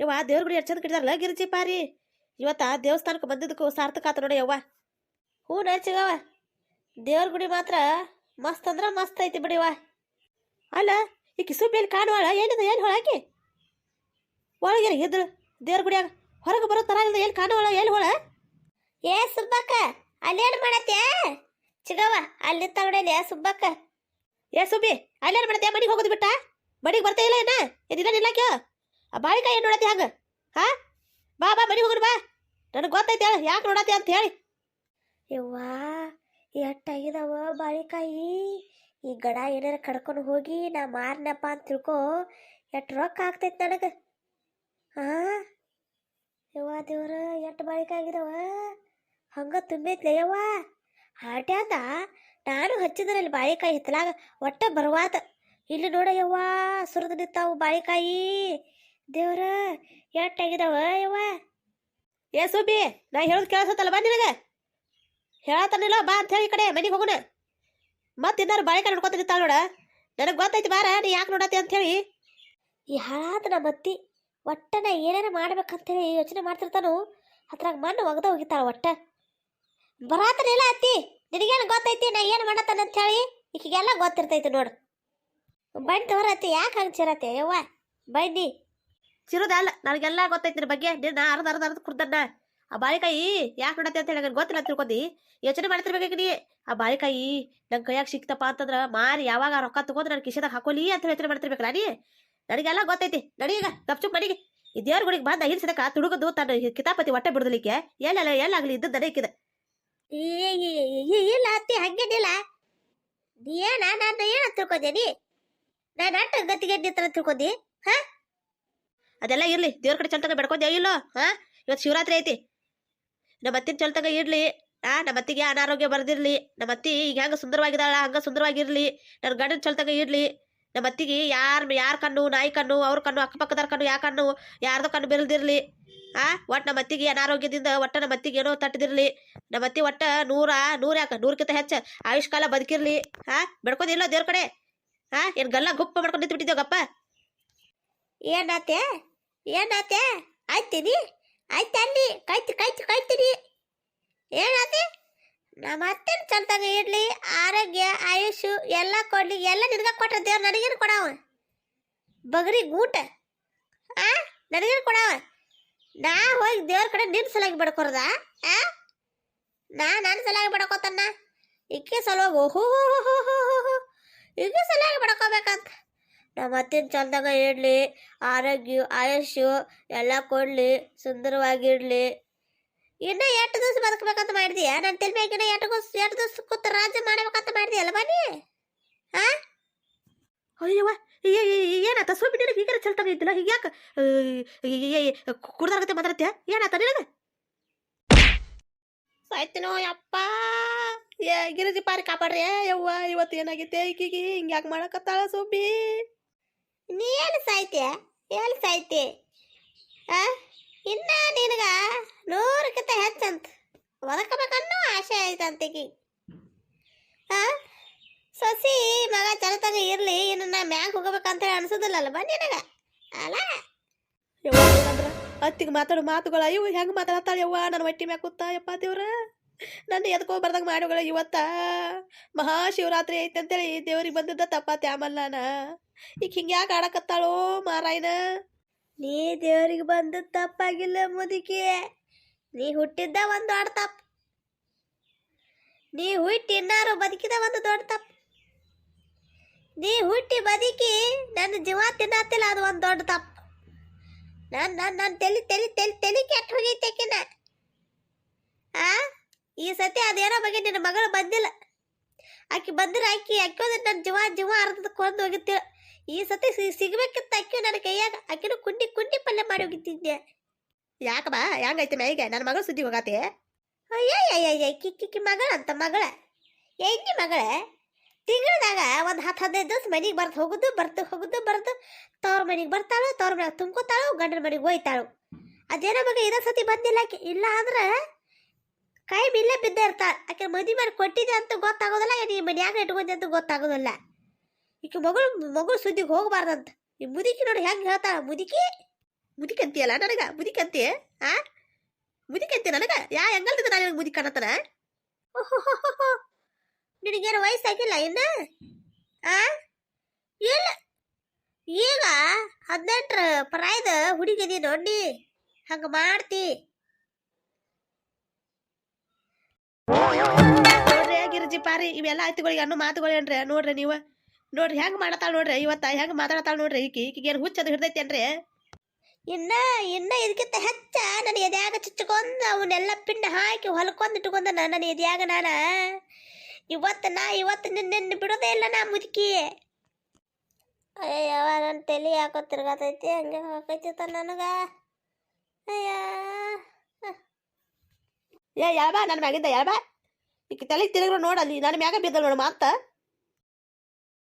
ಯವ್ವ ದೇವ್ರ ಗುಡಿ ಎಷ್ಟು ಚಂದ ಕಟ್ಟಿದಾರಲ್ಲ ಗಿರಿಜಿ ಪಾರಿ. ಇವತ್ತ ದೇವಸ್ಥಾನಕ್ಕೆ ಬಂದಿದ್ದಕ್ಕೂ ಸಾರ್ಥಕ ಆತ ನೋಡಿ ಯವ್ವ. ಹ್ಞೂ ನರ್ಚಿಗವ ದೇವ್ರ ಗುಡಿ ಮಾತ್ರ ಮಸ್ತ್ ಅಂದ್ರೆ ಮಸ್ತ್ ಐತಿ ಬಿಡಿವ ಅಲ್ಲ ಈ ಕಿಸುಬಿಯಲ್ಲಿ ಕಾಣುವಾಳ ಏನಿದೆ ಏನು ಹೊಳಾಕಿ ಒಳಗೆ ಇದ್ರು ದೇವ್ರ ಗುಡಿಯಾಗ? ಹೊರಗೆ ಬರೋ ತರ ಇಲ್ಲ ಎಲ್ಲಿ ಕಾಣುವಳ ಎಲ್ಲಿ ಹೊಳ? ಏ ಸುಬ್ಬಕ್ಕ ಅಲ್ಲೇನು ಮಾಡತ್ತೆ? ಚಿಗವ ಅಲ್ಲಿ ತಗೊಳಲಿ ಸುಬ್ಬಕ್ಕ. ಏ ಸುಬ್ಬಿ ಅಲ್ಲೇನು ಮಾಡತ್ತೆ? ಮನೆಗೆ ಹೋಗೋದು ಬಿಟ್ಟ? ಮನೆಗೆ ಬರ್ತಾ ಇಲ್ಲ ಏನ? ಇದಿಲ್ಲ ನಿಲ್ಲಕ್ಯೋ? ಬಾಳಿಕಾಯಿ ಏನು ನೋಡತ್ತೆ ಹಂಗ? ಹಾ? ಬಾ ಬಾ ಮನೆ ಹೋಗ್ರಿ, ಬಾ. ನನಗೆ ಗೊತ್ತೈತೆ ಹೇಳಿ, ಯಾಕೆ ನೋಡತ್ತೆ ಅಂತ ಹೇಳಿ. ಯವ್ವಾ ಎಟ್ಟಾಗಿದಾವ ಬಾಳಿಕಾಯಿ. ಈ ಗಡ ಏನಾರ ಕಡ್ಕೊಂಡು ಹೋಗಿ ನಾ ಮಾರ್ನಪ್ಪ ಅಂತ ತಿಳ್ಕೊ ಎಷ್ಟು ರೊಕ್ಕ ಆಗ್ತೈತೆ ನನಗೆ? ಹಾ ಯವ್ವ ದೇವ್ರ ಎಟ್ಟು ಬಾಳಿಕಾಯಿ ಆಗಿದಾವ? ಹಂಗ ತುಂಬೈತ್ಲೆ ಯವ್ವ. ಹಾಟ್ಯಾದ ನಾನು ಹಚ್ಚಿದ್ರಲ್ಲಿ ಬಾಳಿಕಾಯಿ ಹಿತ್ತಲಾಗ ಒಟ್ಟ ಬರುವಾತ. ಇಲ್ಲಿ ನೋಡ ಯವ್ವಾ, ಸುರಿದು ನಿಂತಾವು ಬಾಳಿಕಾಯಿ. ದೇವ್ರ ಎಟ್ಟಾಗಿದಾವ ಯವ್ವ? ಏ ಸುಬ್ಬಿ ನಾ ಹೇಳೋದು ಕೇಳಿಸತ್ತಲ್ಲ ಬಾ ನಿನಗೆ. ಹೇಳತ್ತಾನಿಲ್ಲ ಬಾ ಅಂತ ಹೇಳಿ ಈ ಕಡೆ ಮನೆಗೆ ಹೋಗೋಣ. ಮತ್ತೆ ಇನ್ನಾರು ಬಾಳಿಕಾಯಿ ನೋಡ್ಕೊತ ನಿಂತಾಳ ನೋಡ. ನನಗೆ ಗೊತ್ತೈತಿ ಬಾರ ನೀ ಯಾಕೆ ನೋಡತ್ತಿ ಅಂತ ಹೇಳಿ. ಈ ಹಾಳಾದ ನಮ್ಮ ಅತ್ತಿ ಒಟ್ಟ ನಾ ಏನಾರ ಮಾಡ್ಬೇಕಂತೇಳಿ ಯೋಚನೆ ಮಾಡ್ತಿರ್ತಾನು ಅದ್ರಾಗ ಮಣ್ಣು ಒಗದ ಹೋಗಿತಾಳ ಒಟ್ಟ. ಬರಾತನಿಲ್ಲ ಅತ್ತಿ ನಿನಗೇನು ಗೊತ್ತೈತಿ ನಾ ಏನು ಮಾಡತ್ತಾನ ಅಂತ ಹೇಳಿ? ಈಕಿಗೆಲ್ಲ ಗೊತ್ತಿರ್ತೈತಿ ನೋಡು. ಬಣ್ಣ ತೋರತ್ತಿ ಯಾಕೆ ಹಂಗೆ ಚಿರತ್ತೆ ಯವ್ವ? ಬನ್ನಿ. ಚಿರೋದ ಅಲ್ಲ, ನನಗೆಲ್ಲ ಗೊತ್ತೈತಿ ನಿನ್ನ ಬಗ್ಗೆ. ನಿನ್ನ ಅರ್ಧ ಅರ್ಧ ಅರ್ಧ ಕುಡ್ದನ್ನ ಆ ಬಾಳಿಕಾಯಿ ಯಾಕೆ ನೋಡತ್ತೆ ಅಂತ ಹೇಳಿ ನನಗೆ ಗೊತ್ತಿಲ್ಲ ತಿಳ್ಕೊಂಡಿ. ಯೋಚನೆ ಮಾಡ್ತಿರ್ಬೇಕು ನೀ. ಆ ಬಾಳಿಕಾಯಿ ನನ್ನ ಕೈಯಾಗ ಸಿಕ್ತಪ್ಪ ಅಂತಂದ್ರೆ ಮಾರಿ ಯಾವಾಗ ರೊಕ್ಕ ತಗೊಂಡು ನನ್ನ ಕಿಶದಾಗ ಹಾಕೋಲಿ ಅಂತ ಯೋಚನೆ ಮಾಡ್ತಿರ್ಬೇಕಲ್ಲ ನೀ. ನನಗೆಲ್ಲ ಗೊತ್ತೈತಿ. ನಡೀಗ ಗಪ್ಚುಪ್ ನಡಿಗೆ. ಈ ದೇವ್ರ ಗುಡಿಗೆ ಬಂದ ಹಿಡ್ಸದಕ್ಕ ತುಡುಗದು ತನ್ನ ಕಿತಾಪತಿ ಹೊಟ್ಟೆ ಬಿಡದಲಿಕ್ಕೆ ಎಲ್ಲೆಲ್ಲ, ಎಲ್ಲಾಗ್ಲಿ ಇದ್ದದ್ದು ಈ- ಇಲ್ಲ ಅತ್ತಿ ಹಂಗೇನಿಲ್ಲ ನೀ ಏನ, ನಾನು ಏನ ತಿಳ್ಕೊಂಡೇನಿ ನಾನು ಅಟ್ಟ ಗತಿಗೆ ನಿಂತರ ತಿಳ್ಕೊಂಡಿ ಅದೆಲ್ಲ ಇರ್ಲಿ. ದೇವ್ರ ಕಡೆ ಚಲ್ತಂಗ ಬೆಡ್ಕೊಂಡೆ ಇಲ್ಲೋ? ಹಾ? ಇವತ್ತು ಶಿವರಾತ್ರಿ ಐತಿ. ನಮ್ಮ ಅತ್ತಿನ ಚಲ್ತಂಗ ಇರ್ಲಿ. ಆ ನಮ್ಮ ಅತ್ತಿಗೆ ಅನಾರೋಗ್ಯ ಬರ್ದಿರ್ಲಿ. ನಮ್ಮ ಅತ್ತಿ ಈಗ ಹೆಂಗ ಸುಂದರವಾಗಿದ್ದಾಳ, ಹಂಗ ಸುಂದರವಾಗಿರ್ಲಿ. ನನ್ನ ಗಂಡನ ಚಲ್ತಂಗ ಇರ್ಲಿ. ನಮ್ಮ ಅತ್ತಿಗೆ ಯಾರ್, ಯಾರ ಕಣ್ಣು, ನಾಯಿ ಕಣ್ಣು, ಅವ್ರ ಕಣ್ಣು, ಅಕ್ಕಪಕ್ಕದವ್ರ ಕಣ್ಣು, ಯಾ ಕಣ್ಣು, ಯಾರ್ದೋ ಕಣ್ಣು ಬೀರ್ದಿರ್ಲಿ ಆ, ಒಟ್ಟು ನಮ್ಮ ಅತ್ತಿಗೆ ಅನಾರೋಗ್ಯದಿಂದ ಒಟ್ಟ ನಮ್ಮ ಅತ್ತಿಗೆ ಏನೋ ತಟ್ಟದಿರ್ಲಿ ನಮ್ಮ ಅತ್ತಿ ಒಟ್ಟ ನೂರ ನೂರ ಯಾಕ? ನೂರಕ್ಕಿಂತ ಹೆಚ್ಚ ಆಯುಷ್ಕಾಲ ಬದುಕಿರ್ಲಿ. ಹಾ ಬೆಡ್ಕೋದಿಲ್ಲ ದೇವ್ರ ಕಡೆ? ಹಾ ಏನ್ ಗಲ್ಲ ಗುಪ್ಪ ಮಾಡ್ಕೊಂಡು ನಿಂತು ಬಿಟ್ಟಿದ್ದೇವ ಗಪ್ಪ ಏನಾತೆ ಏನಾತೆ ಆಯ್ತೀನಿ ಆಯ್ತು ಅಲ್ಲಿ ಕಾಯ್ತು ಕಾಯ್ತು ಕಾಯ್ತೀನಿ ಏನಾತೆ ನಮ್ಮ ಅತ್ತೆನ ಚಂದಾಗ ಇರ್ಲಿ ಆರೋಗ್ಯ ಆಯುಷು ಎಲ್ಲ ಕೊಡ್ಲಿ ಎಲ್ಲ ನಿನ್ಗೆ ಕೊಟ್ಟ ದೇವ್ರು ನನಗೇನು ಕೊಡವ ಬಗರಿ ಗೂಟ ಆ ನನಗೇನು ಕೊಡವ ನಾ ಹೋಗಿ ದೇವ್ರ ಕಡೆ ನಿನ್ನ ಸಲಾಗಿ ಬಡ್ಕೊರ್ದ ಆ ನಾ ನನ್ನ ಸಲಾಗಿ ಬಡ್ಕೋತನ್ನ ಇಕ್ಕೆ ಸಲುವಾಗಿ ಓಹೋ ಇಕ್ಕೆ ಸಲಾಗಿ ಬಡ್ಕೋಬೇಕಂತ ನಮ್ಮ ಅತ್ತಿನ ಚಂದಾಗ ಇರಲಿ ಆರೋಗ್ಯ ಆಯುಷ್ಯು ಎಲ್ಲ ಕೊಡ್ಲಿ ಸುಂದರವಾಗಿರಲಿ. ಇನ್ನ ಎಂಟು ದಿವಸ ಬದುಕಬೇಕಂತ ಮಾಡಿದೀಯ? ನನ್ನ ತಲೆ ಎಂಟು ಇನ್ನ ಎಷ್ಟು ದಿವಸ ಎಷ್ಟು ದಿವಸ ಕೂತು ರಾಜ್ಯ ಮಾಡ್ಬೇಕಂತ ಮಾಡಿದೆಯಲ್ಲ ಬನ್ನಿ ಅಯ್ಯವ್ವ ಏನಾತ? ಸ್ವಲ್ಪ ನಿನಗೆ ಹೀಗಾರ ಚಲ್ತಾಗ ಇದ್ದಿಲ್ಲ? ಈಗ ಯಾಕೆ ಕುಡ್ದಾಗತ್ತೆ ಮಾತಾಡತ್ತೆ ಏನಾತ ನಿನಗೆ? ಸಾಯ್ತಿನೋ ಯಪ್ಪ ಏ ಗಿರಿಜಿ ಪಾರಿ ಕಾಪಾಡ್ರಿ. ಯವ್ವ ಇವತ್ತು ಏನಾಗೈತೆ? ಈಕಿಗೆ ಹಿಂಗೆ ಯಾಕೆ ಮಾಡಕತ್ತಾಳ ಸುಬ್ಬಿ. ನೀ ಏನು ಸಾಯ್ತೀಯ ಏನು ಸಾಯ್ತಿ? ಆ? ಇನ್ನ ನಿನಗ ನೂರಕ್ಕಿಂತ ಹೆಚ್ಚಂತ ಒದಕಬೇಕನ್ನೋ ಆಸೆ ಐತಂತೀಗಿ ಆ? ಸೊಸಿ ಮಗ ಚಲತಾಗ ಇರ್ಲಿ, ಇನ್ನು ನಾ ಮ್ಯಾಗ ಹೋಗಬೇಕಂತ ಅನ್ಸೋದಿಲ್ಲಲ್ಲ ಬನ್ನಿ ನಿನಗ? ಅಲ್ಲ? ಯವ್ವ ಅತ್ತಿಗೆ ಮಾತಾಡು ಮಾತುಗಳ ಇವು ಹೆಂಗೆ ಮಾತಾಡತ್ತಾಳ ಯವ್ವ? ನನ್ನ ಹೊಟ್ಟಿ ಮ್ಯಾಗ ಕೂತ ಯಪ್ಪ ದೇವ್ರ. ನನ್ನ ಎದಕೋ ಬರ್ದಂಗ ಮಾಡೋಗಳ ಇವತ್ತ? ಮಹಾಶಿವರಾತ್ರಿ ಐತೆ ಅಂತೇಳಿ ದೇವ್ರಿಗೆ ಬಂದಿದ್ದ ತಪ್ಪ ತ್ಯಾಮಲ್ಲನ. ಈಗ ಹಿಂಗೆ ಯಾಕೆ ಆಡಕತ್ತಾಳೋ ಮಾರಾಯನ? ನೀ ದೇವ್ರಿಗೆ ಬಂದ ತಪ್ಪಾಗಿಲ್ಲ ಮುದುಕಿ. ನೀ ಹುಟ್ಟಿದ್ದ ಒಂದು ದೊಡ್ಡ ತಪ್ಪು ನೀ ಹುಟ್ಟಿ ಇನ್ನಾರು ಬದುಕಿದ ಒಂದು ದೊಡ್ಡ ತಪ್ಪು ನೀ ಹುಟ್ಟಿ ಬದುಕಿ ನನ್ನ ಜೀವ ತಿನ್ನತ್ತಿಲ್ಲ ಅದು ಒಂದು ದೊಡ್ಡ ತಪ್ಪು ನಾನು ನನ್ನ ನನ್ನ ತಲೆ ತಲೆ ತಲೆ ತಲೆ ಕೆಟ್ಟ ಹೋಗೈತೆಕಿನ ಆ? ಈ ಸತಿ ಅದೇನೋ ಬಗ್ಗೆ ನಿನ್ನ ಮಗಳು ಬಂದಿಲ್ಲ. ಆಕಿ ಬಂದ್ರೆ ಆಕಿ ಅಕ್ಕಿಯೋದ್ರೆ ನನ್ನ ಜೀವ ಜೀವ ಅರ್ಧದ ಕೊಂದು ಹೋಗಿತ್ತೇಳ ಈ ಸತಿ ಸಿಗ್ಬೇಕಂತ ಅಕ್ಕಿ ನನ್ನ ಕೈಯಾಗ. ಅಕ್ಕಿನೂ ಕುಂಡಿ ಕುಂಡಿ ಪಲ್ಯ ಮಾಡಿ ಹೋಗಿತ್ತಿದ್ದೆ ಯಾಕ ಬಾ ಹೆಂಗೈತೆ ಮೈಗೆ? ನನ್ನ ಮಗಳು ಸುದ್ದಿ ಹೋಗತ್ತೆ ಅಯ್ಯಯ್ಯಯ್ಯ ಕಿಕ್ಕಿ ಮಗಳ ಅಂತ ಮಗಳ. ಎಣ್ಣಿ ಮಗಳ. ತಿಂಗಳದಾಗ ಒಂದು ಹತ್ತು ಹದಿನೈದು ದಿವಸ ಮನೆಗೆ ಬರ್ತು ಹೋಗುದು ಬರ್ತು ಹೋಗುದು, ಬರ್ದು ತವ್ರ ಮನೆಗೆ ಬರ್ತಾಳು, ತವ್ರ ಮನೆಗೆ ತುಂಬ್ಕೋತಾಳು, ಗಂಡನ ಮನೆಗೆ ಹೋಯ್ತಾಳು. ಅದೇನೋ ಮಗ ಇದೇ ಸತಿ ಬಂದಿಲ್ಲ ಇಲ್ಲ ಅಂದ್ರೆ ಕೈ ಇಲ್ಲೇ ಬಿದ್ದೇ ಇರ್ತಾಳೆ ಆಕೆ ಮದುವೆ ಮಾಡಿ ಕೊಟ್ಟಿದ್ದೆ ಅಂತ ಗೊತ್ತಾಗೋದಿಲ್ಲ ಈ ಮನ್ಯಾಗ ಇಟ್ಕೊಂಡೆ ಅಂತ ಗೊತ್ತಾಗೋದಿಲ್ಲ. ಈಕೆ ಮಗಳು ಮಗಳು ಸುದ್ದಿಗೆ ಹೋಗಬಾರ್ದಂತ. ಈ ಮುದುಕಿ ನೋಡಿ ಹೆಂಗೆ ಹೇಳ್ತಾಳ, ಮುದುಕಿ? ಮುದಿಕಂತಿಯಲ್ಲ ನನಗ? ಹಾ ಆ? ಮುದಿಕಂತಿ ನನಗೆ? ಯಾ, ಹೆಂಗಲ್ದಿದ್ದ ನಾನು ನಿನಗೆ ಮುದಿ ಕಾಣತನ ನಿನಗೇನು ವಯಸ್ಸಾಗಿಲ್ಲ ಇನ್ನ? ಆ? ಇಲ್ಲ. ಈಗ ಹದಿನೆಂಟರ ಪ್ರಾಯದ ಹುಡುಗಿದಿ ನೋಡಿ, ಹಂಗೆ ಮಾಡ್ತಿ. ನೋಡ್ರಿ ಗಿರ್ಜಿ ಪಾರಿ, ಇವೆಲ್ಲ ಆಯ್ತುಗಳಿಗೆ ಅನ್ನೋ ಮಾತುಗಳೇನ್ರಿ ನೋಡ್ರಿ ನೀವು. ನೋಡ್ರಿ ಹೆಂಗ್ ಮಾಡತಾಳ ನೋಡ್ರಿ? ಇವತ್ತ ಹೆಂಗ್ ಮಾತಾಡತಾಳ ನೋಡ್ರಿ? ಈಕಿ, ಈಕಿಗೆ ಏನು ಹುಚ್ಚದು ಹಿಡ್ದೈತೇನ್ರಿ ಇನ್ನ ಇನ್ನ ಇದಕ್ಕಿಂತ ಹೆಚ್ಚ ನನ್ನ ಎದ್ಯಾಗ ಚುಚ್ಕೊಂಡ್ ಅವನ್ನೆಲ್ಲ ಪಿಂಡ ಹಾಕಿ ಹೊಲ್ಕೊಂಡು ಇಟ್ಕೊಂಡ ನನ್ನ ಎದ್ಯಾಗ ನಾನ. ಇವತ್ತು ನಾ, ಇವತ್ತು ನಿನ್ನ ಬಿಡೋದೇ ಇಲ್ಲ ನಾ ಮುದುಕಿ. ಅಯ್ಯವ ನನ್ನ ತಲೆ ಯಾಕೋ ತಿರ್ಗಾತೈತಿ, ಹಂಗೆ ಹಾಕೈತಿ ನನಗ. ಅಯ್ಯ. ಏ ಯಾವ ನನ್ನ ಮ್ಯಾಗಿಂದ ಯಾಬಾ ಈಕಿ ತಲೆಗೆ ತಿರುಗ್ರು ನೋಡಲ್ಲಿ ನನ್ನ ಮ್ಯಾಗ ಬಿದ್ದ ನೋಡಮ್ಮ ಮಾತ.